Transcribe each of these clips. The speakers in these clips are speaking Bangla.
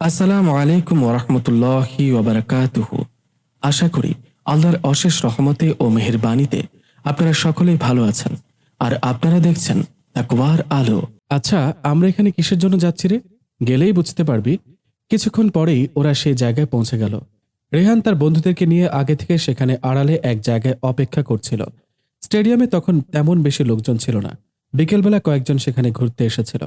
আসসালামু আলাইকুম ওরহমতুল্লাহি ওবরাকাতুহু। আশা করি আল্লাহর অশেষ রহমতে ও মেহেরবানিতে আপনারা সকলেই ভালো আছেন। আর আপনারা দেখছেন তাকওয়ার আলো। আচ্ছা আমরা এখানে কিসের জন্য যাচ্ছি রে? গেলেই বুঝতে পারবি। কিছুক্ষণ পরেই ওরা সেই জায়গায় পৌঁছে গেল। রেহান তার বন্ধুদেরকে নিয়ে আগে থেকে সেখানে আড়ালে এক জায়গায় অপেক্ষা করছিল। স্টেডিয়ামে তখন তেমন বেশি লোকজন ছিল না। বিকেলবেলা কয়েকজন সেখানে ঘুরতে এসেছিল।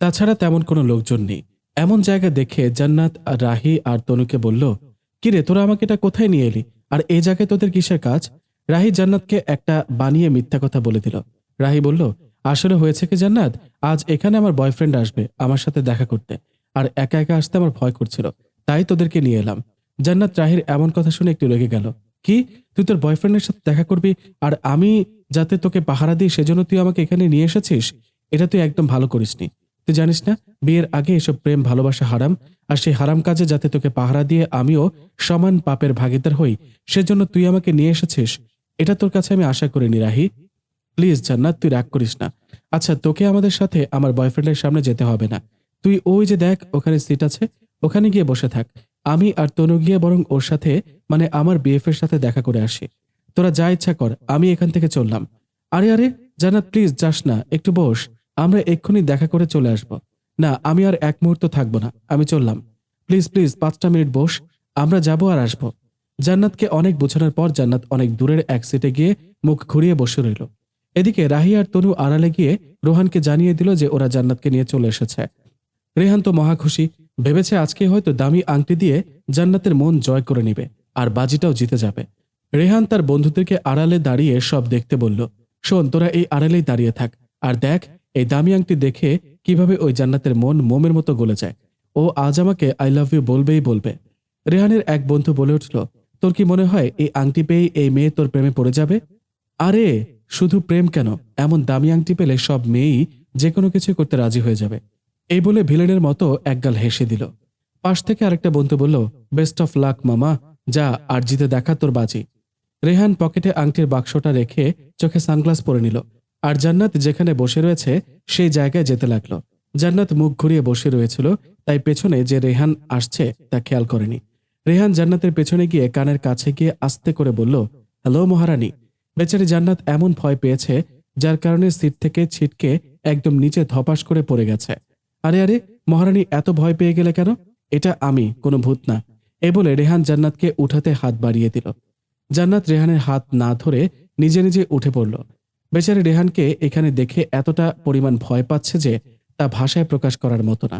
তাছাড়া তেমন কোনো লোকজন নেই। এমন জায়গা দেখে জান্নাত আর রাহি আর তনুকে বলল, কিরে, তোরা আমাকে এটা কোথায় নিয়ে এলি? আর এই জায়গায় তোদের কিসের কাজ? রাহি জান্নাতকে একটা বানিয়ে মিথ্যা কথা বলে দিল। রাহি বলল, আসলে হয়েছে কি জান্নাত, আজ এখানে আমার বয়ফ্রেন্ড আসবে আমার সাথে দেখা করতে, আর একা একা আসতে আমার ভয় করছিল, তাই তোদেরকে নিয়ে এলাম। জান্নাত রাহির এমন কথা শুনে একটু রেগে গেল, কি, তুই তোর বয়ফ্রেন্ডের সাথে দেখা করবি? আর আমি যাতে তোকে পাহারা দিই, সেজন্য তুই আমাকে এখানে নিয়ে এসেছিস? এটা তুই একদম ভালো করিসনি। তুই জানিস না, বিয়ের আগে এসব প্রেম ভালোবাসা হারাম, আর সেই হারাম কাজে যাতে তোকে পাহারা দিয়ে আমিও সমান পাপের ভাগিদার হই, সেজন্য তুই আমাকে নিয়ে এসেছিস। এটা তোর কাছে আমি আশা করিনি, রাহি। প্লিজ, জান্নাত, তুই রাগ করিস না। আচ্ছা তোকে আমাদের সাথে আমার বয়ফ্রেন্ডের সামনে যেতে হবে না। তুই ওই যে দেখ, ওখানে সিট আছে, ওখানে গিয়ে বসে থাক। আমি আর তনু গিয়ে বরং ওর সাথে মানে আমার বিএফ এর সাথে দেখা করে আসি। তোরা যা ইচ্ছা কর, আমি এখান থেকে চললাম। আরে আরে, জান্নাত, প্লিজ যাস না, একটু বস। আমরা এক্ষুনি দেখা করে চলে আসব। না, আমি আর এক মুহূর্ত থাকব না। আমি চললাম। প্লিজ প্লিজ, পাঁচটা মিনিট বস। আমরা যাব আর আসব। জান্নাতকে অনেক বোঝানোর পর জান্নাত অনেক দূরের এক সিটে গিয়ে মুখ ঘুরিয়ে বসে রইল। এদিকে রাহি আর তনু আড়ালে গিয়ে রোহানকে জানিয়ে দিল যে ওরা জান্নাতকে নিয়ে চলে এসেছে। রেহান তো মহা খুশি। ভেবেছে আজকে হয়তো দামি আংটি দিয়ে জান্নাতের মন জয় করে নিবে আর বাজিটাও জিতে যাবে। রেহান তার বন্ধুদেরকে আড়ালে দাঁড়িয়ে সব দেখতে বলল, শোন, তোরা এই আড়ালেই দাঁড়িয়ে থাক। আর দেখ এই দামি আংটি দেখে কীভাবে ওই জান্নাতের মন মোমের মতো গলে যায়। ও আজ আমাকে আই লাভ ইউ বলবেই বলবে। রেহানের এক বন্ধু বলে উঠল, তোর কি মনে হয় এই আংটি পেয়েই এই মেয়ে তোর প্রেমে পড়ে যাবে? আরে, শুধু প্রেম কেন? এমন দামি আংটি পেলে সব মেয়েই যে কোনো কিছু করতে রাজি হয়ে যাবে। এই বলে ভিলেনের মতো একগাল হেসে দিল। পাশ থেকে আরেকটা বন্ধু বলল বেস্ট অফ লাক মামা। যা, আর জিতে দেখা তোর বাজি। রেহান পকেটে আংটির বাক্সটা রেখে চোখে সানগ্লাস পরে নিল। আর জান্নাত যেখানে বসে রয়েছে, সেই জায়গায় যেতে লাগল। জান্নাত মুখ ঘুরিয়ে বসে রয়েছিল, তাই পেছনে যে রেহান আসছে, তা খেয়াল করেনি। রেহান জান্নাতের পেছনে গিয়ে কানের কাছে গিয়ে আস্তে করে বলল, হ্যালো মহারানী। বেচারি জান্নাত এমন ভয় পেয়েছে, যার কারণে সিট থেকে ছিটকে একদম নিচে ধপাস করে পড়ে গেছে। আরে আরে, মহারানী, এত ভয় পেয়ে গেলে কেন? এটা আমি, কোনো ভূত না। এ বলে রেহান জান্নাতকে উঠাতে হাত বাড়িয়ে দিল। জান্নাত রেহানের হাত না ধরে নিজে নিজে উঠে পড়ল। বেচারি রেহানকে এখানে দেখে এতটা পরিমাণ ভয় পাচ্ছে যে তা ভাষায় প্রকাশ করার মতো না।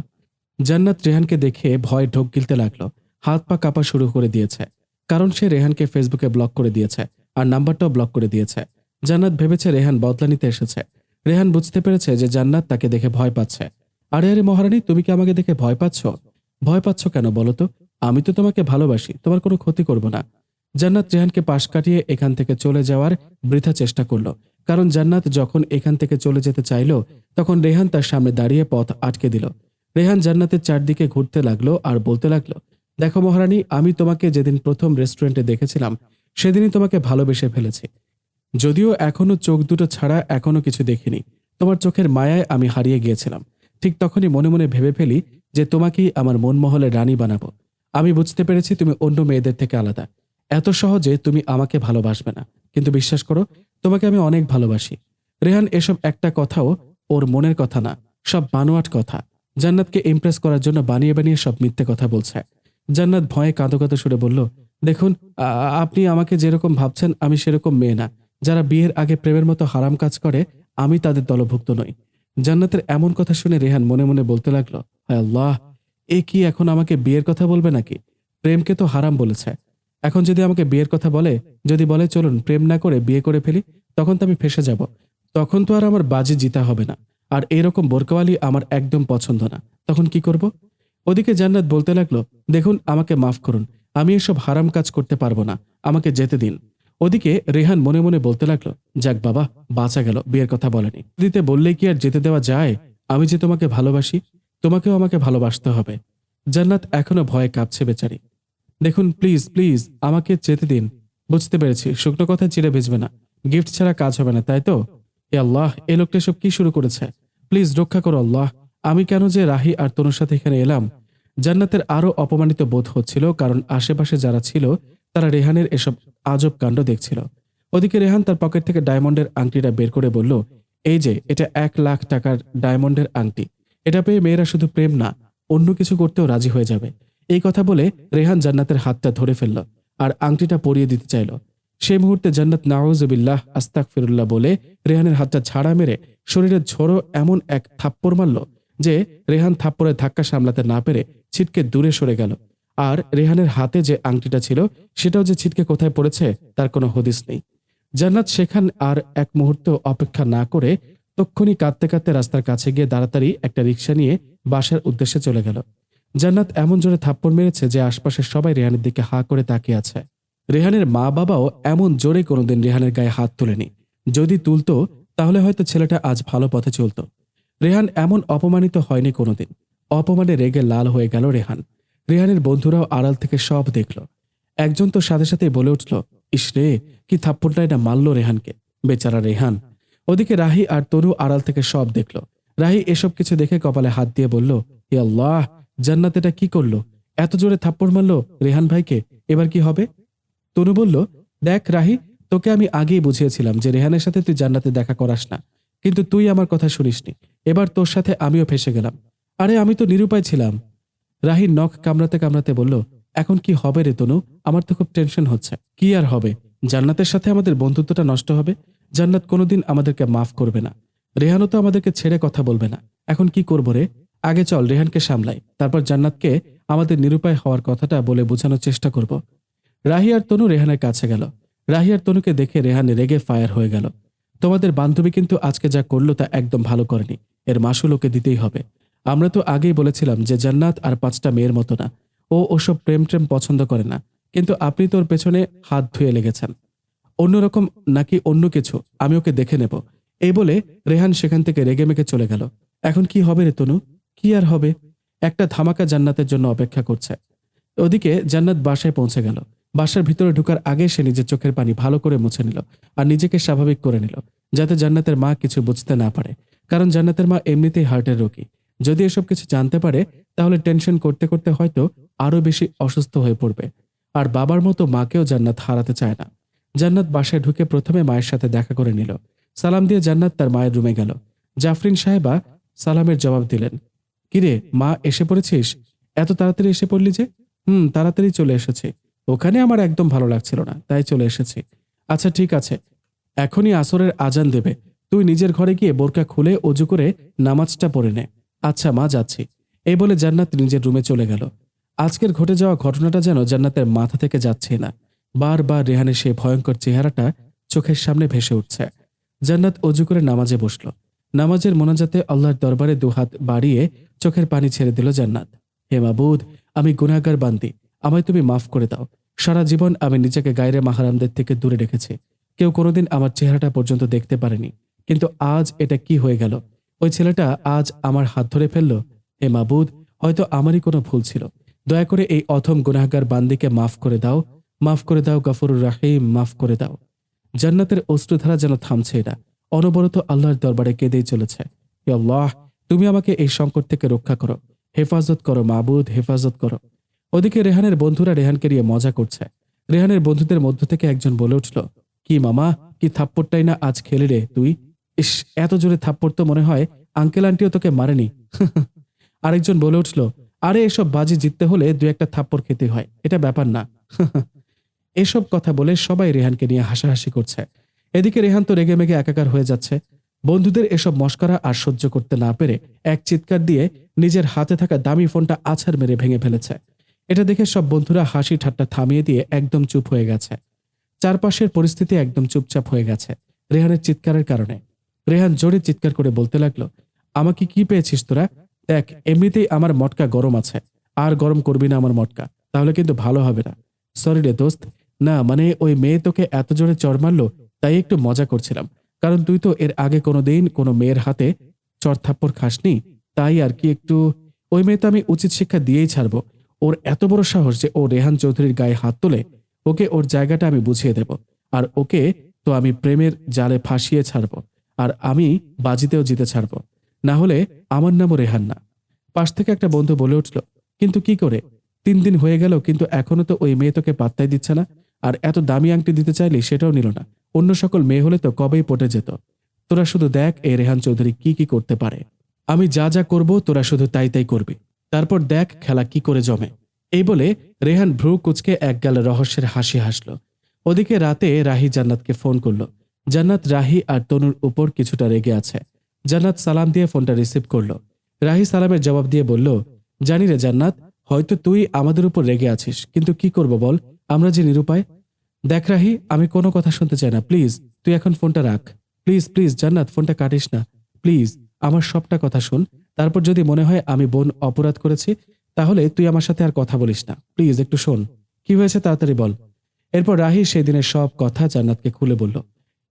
জান্নাত রেহানকে দেখে ভয় ঢোক গিলতে লাগল, হাত পা কাঁপা শুরু করে দিয়েছে। কারণ সে রেহানকে ফেসবুকে ব্লক করে দিয়েছে আর নাম্বারটাও ব্লক করে দিয়েছে। জান্নাত ভেবেছে রেহান বদলা নিতে এসেছে। রেহান বুঝতে পেরেছে যে জান্নাত তাকে দেখে ভয় পাচ্ছে। আরে আরে মহারানী, তুমি কি আমাকে দেখে ভয় পাচ্ছ? ভয় পাচ্ছ কেন বলো তো? আমি তো তোমাকে ভালোবাসি, তোমার কোনো ক্ষতি করব না। জান্নাত রেহানকে পাশ কাটিয়ে এখান থেকে চলে যাওয়ার বৃথা চেষ্টা করল। কারণ জান্নাত যখন এখান থেকে চলে যেতে চাইল, তখন রেহান তার সামনে দাঁড়িয়ে পথ আটকে দিল। রেহান জান্নাতের চারদিকে ঘুরতে লাগল আর বলতে লাগল, দেখো মহারানী, আমি তোমাকে যেদিন প্রথম রেস্টুরেন্টে দেখেছিলাম, সেদিনই তোমাকে ভালোবেসে ফেলেছি। যদিও এখনও চোখ দুটো ছাড়া এখনও কিছু দেখিনি, তোমার চোখের মায়ায় আমি হারিয়ে গিয়েছিলাম। ঠিক তখনই মনে মনে ভেবে ফেলি যে তোমাকেই আমার মনমহলে রানী বানাবো। আমি বুঝতে পেরেছি তুমি অন্য মেয়েদের থেকে আলাদা। এত সহজে তুমি আমাকে ভালোবাসবে না। কিন্তু বিশ্বাস করো তোমাকে আমি অনেক ভালোবাসি। রেহান, এসব একটা কথাও ওর মনের কথা না। সব বানোয়াট কথা। জান্নাতকে ইমপ্রেস করার জন্য বানিয়ে বানিয়ে সব মিথ্যে কথা বলছে। জান্নাত ভয়ে কাঁদো কাঁদো সুরে বলল, দেখুন আপনি আমাকে যেরকম ভাবছেন, আমি সেরকম মেয়ে না। যারা বিয়ের আগে প্রেমের মতো হারাম কাজ করে, আমি তাদের দলভুক্ত নই। জান্নাতের এমন কথা শুনে রেহান মনে মনে বলতে লাগল, হায় আল্লাহ, এ কি এখন আমাকে বিয়ের কথা বলবে নাকি? প্রেমকে তো হারাম বলেছে। এখন যদি আমাকে বিয়ের কথা বলে, যদি বলে, চলুন, প্রেম না করে বিয়ে করে ফেলি, তখন তো আমি ফেসে যাব। তখন তো আর আমার বাজি জিতা হবে না। আর এরকম বোরকাওয়ালি আমার একদম পছন্দ না। তখন কি করব? ওদিকে জান্নাত বলতে লাগল, দেখুন, আমাকে মাফ করুন। আমি এসব হারাম কাজ করতে পারব না। আমাকে যেতে দিন। ওদিকে রেহান মনে মনে বলতে লাগল, যাক বাবা, বাঁচা গেল, বিয়ের কথা বলেনি। দিতে বললেই কি আর যেতে দেওয়া যায়? আমি যে তোমাকে ভালোবাসি, তোমাকেও আমাকে ভালোবাসতে হবে। জান্নাত এখনও ভয়ে কাঁপছে বেচারি। দেখুন প্লিজ প্লিজ আমাকে যেতে দিন। বুঝতে পেরেছি, শুকনো কথা চিড়ে ভেজবে না। গিফট ছাড়া কাজ হবে না, তাই তো? এ আল্লাহ, এ লোকটা সব কি শুরু করেছে? প্লিজ রক্ষা করো আল্লাহ। আমি কেন যে রাহি আর তনুর সাথে এখানে এলাম? জান্নাতের আরও অপমানিত বোধ হচ্ছিল, কারণ আশেপাশে যারা ছিল, তারা রেহানের এসব আজব কাণ্ড দেখছিল। ওদিকে রেহান তার পকেট থেকে ডায়মন্ডের আংটিটা বের করে বলল, এই যে, এটা এক লাখ টাকার ডায়মন্ডের আংটি। এটা পেয়ে মেয়েরা শুধু প্রেম না, অন্য কিছু করতেও রাজি হয়ে যাবে। এই কথা বলে রেহান জান্নাতের হাতটা ধরে ফেলল আর আংটিটা পরিয়ে দিতে চাইল। সেই মুহূর্তে জান্নাত নাউজুবিল্লাহ আস্তাক ফিরুল্লাহ বলে রেহানের হাতটা ছাড়া মেরে শরীরের ঝোড়ো এমন এক থাপ্পড় মারল যে রেহান থাপ্পড়ের ধাক্কা সামলাতে না পেরে ছিটকে দূরে সরে গেল। আর রেহানের হাতে যে আংটিটা ছিল, সেটাও যে ছিটকে কোথায় পড়েছে, তার কোনো হদিস নেই। জান্নাত সেখান আর এক মুহূর্ত অপেক্ষা না করে তক্ষুনি কাঁদতে কাঁদতে রাস্তার কাছে গিয়ে তাড়াতাড়ি একটা রিক্সা নিয়ে বাসার উদ্দেশ্যে চলে গেল। জান্নাত এমন জোরে থাপ্পড় মেরেছে যে আশপাশের সবাই রেহানের দিকে হা করে তাকিয়ে আছে। রেহানের মা বাবাও এমন জোরে কোনোদিন রেহানের গায়ে হাত তোলেনি। যদি তুলতো, তাহলে হয়তো ছেলেটা আজ ভালো পথে চলতো। রেহান এমন অপমানিত হয়নি কোনোদিন। অপমানে রেগে লাল হয়ে গেল রেহান। রেহানের বন্ধুরাও আড়াল থেকে সব দেখল। একজন তো সাথে সাথে বলে উঠল, ইস রে, কি থাপ্পড়টা এটা মারল রেহানকে। বেচারা রেহান। ওদিকে রাহি আর তরু আড়াল থেকে সব দেখল। রাহি এসব কিছু দেখে কপালে হাত দিয়ে বলল, হে আল্লাহ জান্নাত এটা কি করল? এত জোরে থাপ্পড় মারলো রেহান ভাইকে? এবার কি হবে? তনু বলল, দেখ রাহি, তোকে আমি আগেই বুঝিয়েছিলাম যে রেহানের সাথে তুই জান্নাতে দেখা করাস না। কিন্তু তুই আমার কথা শুনিসনি। এবার তোর সাথে আমিও ফেসে গেলাম। আরে, আমি তো নিরুপায় ছিলাম। রাহি নখ কামড়াতে কামড়াতে বলল, এখন কি হবে রে তনু? আমার তো খুব টেনশন হচ্ছে। কি আর হবে? জান্নাতের সাথে আমাদের বন্ধুত্বটা নষ্ট হবে? জান্নাত কোনোদিন আমাদেরকে মাফ করবে না। রেহানও তো আমাদেরকে ছেড়ে কথা বলবে না। এখন কি করব রে? আগে চল রেহানকে সামলাই, তারপর জান্নাতকে আমাদের নিরুপায় হওয়ার কথাটা বলে বোঝানোর চেষ্টা করব। রাহিয়ার তনু রেহানের কাছে গেল। রাহিয়ার তনুকে দেখে রেহান রেগে ফায়ার হয়ে গেল। তোমাদের বান্ধবী কিন্তু আজকে যা করল তা একদম ভালো করেনি। এর মাসুল ওকে দিতেই হবে। আমরা তো আগেই বলেছিলাম যে জান্নাত আর পাঁচটা মেয়ের মতো না। ও ওসব প্রেম ট্রেম পছন্দ করে না। কিন্তু আপনি তোর পেছনে হাত ধুয়ে লেগেছেন। অন্যরকম নাকি অন্য কিছু? আমি ওকে দেখে নেব। এই বলে রেহান সেখান থেকে রেগে মেগে চলে গেল। এখন কি হবে রে তনু? কি আর হবে? একটা ধামাকা জান্নাতের জন্য অপেক্ষা করছে। ওদিকে জান্নাত বাসায় পৌঁছে গেল। বাসার ভিতরে ঢুকার আগে সে নিজের চোখের পানি ভালো করে মুছে নিল আর নিজেকে স্বাভাবিক করে নিল, যাতে জান্নাতের মা কিছু বুঝতে না পারে। কারণ জান্নাতের মা এমনিতেই হার্টের রোগী। যদি এসব কিছু জানতে পারে, তাহলে টেনশন করতে করতে হয়তো আরও বেশি অসুস্থ হয়ে পড়বে। আর বাবার মতো মাকেও জান্নাত হারাতে চায় না। জান্নাত বাসায় ঢুকে প্রথমে মায়ের সাথে দেখা করে নিল। সালাম দিয়ে জান্নাত তার মায়ের রুমে গেল। জাফরিন সাহেবা সালামের জবাব দিলেন কিরে, মা এসে পড়েছিস? এত তাড়াতাড়ি এসে পড়লি যে? হুম, তাড়াতাড়ি চলে এসেছি। ওখানে আমার একদম ভালো লাগছিল না, তাই চলে এসেছি। আচ্ছা ঠিক আছে। এখনই আসরের আজান দেবে। তুই নিজের ঘরে গিয়ে বোরকা খুলে অজু করে নামাজটা পড়ে নে। আচ্ছা মা, যাচ্ছি। এই বলে জান্নাত নিজের রুমে চলে গেল। আজকের ঘটে যাওয়া ঘটনাটা যেন জান্নাতের মাথা থেকে যাচ্ছে না। বারবার রেহানের সেই ভয়ঙ্কর চেহারাটা চোখের সামনে ভেসে উঠছে। জান্নাত অজু করে নামাজে বসল। নামাজের মোনাজাতে আল্লাহর দরবারে দুহাত বাড়িয়ে চোখের পানি ছেড়ে দিল জান্নাত। হে মাবুদ, আমি গুনাহগার বান্দি। আমায় তুমি মাফ করে দাও। সারা জীবন আমি নিজেকে গায়রে মাহারামদের থেকে দূরে রেখেছি। কেউ কোনোদিন আমার চেহারাটা পর্যন্ত দেখতে পারেনি। কিন্তু আজ এটা কি হয়ে গেল? ওই ছেলেটা আজ আমার হাত ধরে ফেলল, হে মাবুদ, হয়তো আমারই কোনো ভুল ছিল। দয়া করে এই অথম গুনাহগার বান্দিকে মাফ করে দাও। মাফ করে দাও, গফরুর রাহিম, মাফ করে দাও। জান্নাতের অশ্রুধারা যেন থামছে এরা। অনবরত আল্লাহর দরবারে কেঁদেই চলেছে। হে আল্লাহ, তুমি আমাকে এই সংকট থেকে রক্ষা করো। হেফাজত করো, মাবুদ, হেফাজত করো। ওদিকে রেহানের বন্ধুরা রেহানকে নিয়ে মজা করছে। রেহানের বন্ধুদের মধ্য থেকে একজন বলে উঠল, কি মামা, কি থাপ্পড়টাই না আজ খেলে রে তুই? ইস, এত জোরে থাপ্পড় তো মনে হয় আঙ্কেল আন্টিও তোকে মারেনি। আরেকজন বলে উঠল, আরে, এসব বাজি জিততে হলে দু একটা থাপ্পড় খেতে হয়, এটা ব্যাপার না। এসব কথা বলে সবাই রেহানকে নিয়ে হাসাহাসি করছে। এদিকে রেহান তো রেগে মেগে একাকার হয়ে যাচ্ছে। বন্ধুদের এসব মস্করা আর সহ্য করতে না পেরে এক চিৎকার দিয়ে নিজের হাতে থাকা দামি ফোনটা আছাড় মেরে ভেঙে ফেলেছে। এটা দেখে সব বন্ধুরা হাসি ঠাট্টা থামিয়ে দিয়ে একদম চুপ হয়ে গেছে। চারপাশের পরিস্থিতি একদম চুপচাপ হয়ে গেছে রেহানের চিৎকারের কারণে। রেহান জোরে চিৎকার করে বলতে লাগল, আমাকে কি পেয়েছিস তোরা? দেখ, এমনিতেই আমার মটকা গরম আছে। আর গরম করবি না আমার মটকা, তাহলে কিন্তু ভালো হবে না। সরি রে দোস্ত, না মানে ওই মেয়ে তোকে এত জোরে চড় মারলো তাই একটু মজা করছিলাম। কারণ তুই তো এর আগে কোনো দিন কোনো মেয়ের হাতে চড় থাপ্পড় খাসনি, তাই আর কি একটু ওই মেয়ে তো আমি উচিত শিক্ষা দিয়েই ছাড়বো। ওর এত বড় সাহস যে ও রেহান চৌধুরীর গায়ে হাত তোলে ওকে ওর জায়গাটা আমি বুঝিয়ে দেব আর ওকে তো আমি প্রেমের জালে ফাঁসিয়ে ছাড়ব আর আমি বাজিতেও জিতে ছাড়ব। না হলে আমার নামও রেহান না। পাশ থেকে একটা বন্ধু বলে উঠল, কিন্তু কি করে? তিন দিন হয়ে গেল, কিন্তু এখনও তো ওই মেয়ে তোকে পাত্তাই দিচ্ছে না। আর এত দামি আংটি দিতে চাইলে সেটাও নিল না। অন্য সকল মেয়ে হলে তো কবেই পটে যেত? তোরা শুধু দেখ এই রেহান চৌধুরী কি কি করতে পারে। আমি যা যা করব তোরা শুধু তাই তাই করবি। তারপর দেখ খেলা কি করে জমে। এই বলে রেহান ভ্রু কুচকে এক গালে রহস্যের হাসি হাসল। ওদিকে রাতে রাহি জান্নাতকে ফোন করল। জান্নাত, রাহি আর তনুর উপর কিছুটা রেগে আছে। জান্নাত সালাম দিয়ে ফোনটা রিসিভ করল। রাহি সালামের জবাব দিয়ে বলল, জানি রে জান্নাত, হয়তো তুই আমাদের উপর রেগে আছিস, কিন্তু কি করব বল? আমরা যে নিরুপায় দেখ রাহি, আমি কোনো কথা শুনতে চাই না। প্লিজ, তুই এখন ফোনটা রাখ। প্লিজ প্লিজ, জান্নাত, ফোনটা কাটিস না। প্লিজ, আমার সবটা কথা শুন। তারপর যদি মনে হয় আমি বোন অপরাধ করেছি, তাহলে তুই আমার সাথে আর কথা বলিস না। প্লিজ, একটু শোন। কি হয়েছে তাড়াতাড়ি বল। এরপর রাহি সেই দিনের সব কথা জান্নাতকে খুলে বলল।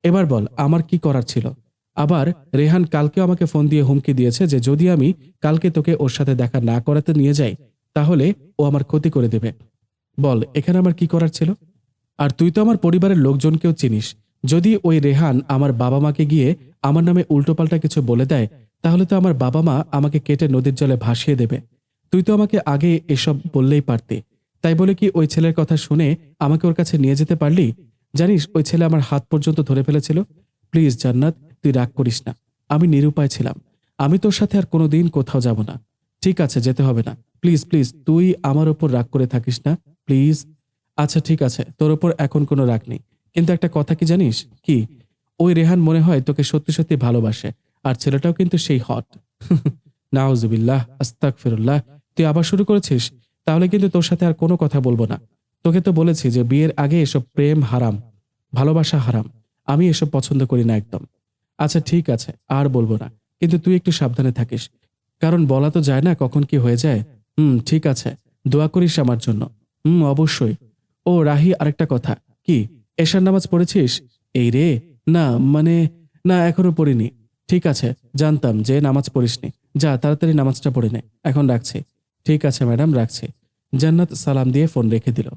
এবার বল, আমার কি করার ছিল? আবার রেহান কালকেও আমাকে ফোন দিয়ে হুমকি দিয়েছে যে যদি আমি কালকে তোকে ওর সাথে দেখা না করাতে নিয়ে যাই, তাহলে ও আমার ক্ষতি করে দেবে। বল, এখানে আমার কি করার ছিল? আর তুই তো আমার পরিবারের লোকজনকেও চিনিস। যদি ওই রেহান আমার বাবা মাকে গিয়ে আমার নামে উল্টোপাল্টা কিছু বলে দেয়, তাহলে তো আমার বাবা মা আমাকে কেটে নদীর জলে ভাসিয়ে দেবে। তুই তো আমাকে আগে এসব বললেই পারতি। তাই বলে কি ওই ছেলের কথা শুনে আমাকে ওর কাছে নিয়ে যেতে পারলি? জানিস, ওই ছেলে আমার হাত পর্যন্ত ধরে ফেলেছিল। প্লিজ, জান্নাত, তুই রাগ করিস না। আমি নিরুপায় ছিলাম। আমি তোর সাথে আর কোনোদিন কোথাও যাব না। ঠিক আছে, যেতে হবে না। প্লিজ প্লিজ, তুই আমার ওপর রাগ করে থাকিস না। প্লিজ আচ্ছা ঠিক আছে, তোর ওপর এখন কোনো রাগ নেই। কিন্তু একটা কথা কি জানিস? কি? ওই রেহান মনে হয় তোকে সত্যি সত্যি ভালোবাসে, আর ছেলেটাও কিন্তু সেই হট। নাউজুবিল্লাহ আস্তাক ফিরুল্লাহ তুই আবার শুরু করেছিস? তাহলে কিন্তু তোর সাথে আর কোনো কথা বলব না। তোকে তো বলেছি যে বিয়ের আগে এসব প্রেম হারাম, ভালোবাসা হারাম, আমি এসব পছন্দ করি না একদম। আচ্ছা ঠিক আছে, আর বলব না, কিন্তু তুই একটু সাবধানে থাকিস। কারণ বলা তো যায় না কখন কি হয়ে যায়। হুম, ঠিক আছে, দোয়া করিস আমার জন্য। হুম, অবশ্যই। ও রাহি, আরেকটা কথা। কি, এশার নামাজ পড়েছিস? এই রে, না মানে না, এখনও পড়িনি। ঠিক আছে, জানতাম যে নামাজ পড়িসনি। যা, তাড়াতাড়ি নামাজটা পড়ে নে। এখন রাখছি। ঠিক আছে, ম্যাডাম, রাখছি। জান্নাত সালাম দিয়ে ফোন রেখে দিল।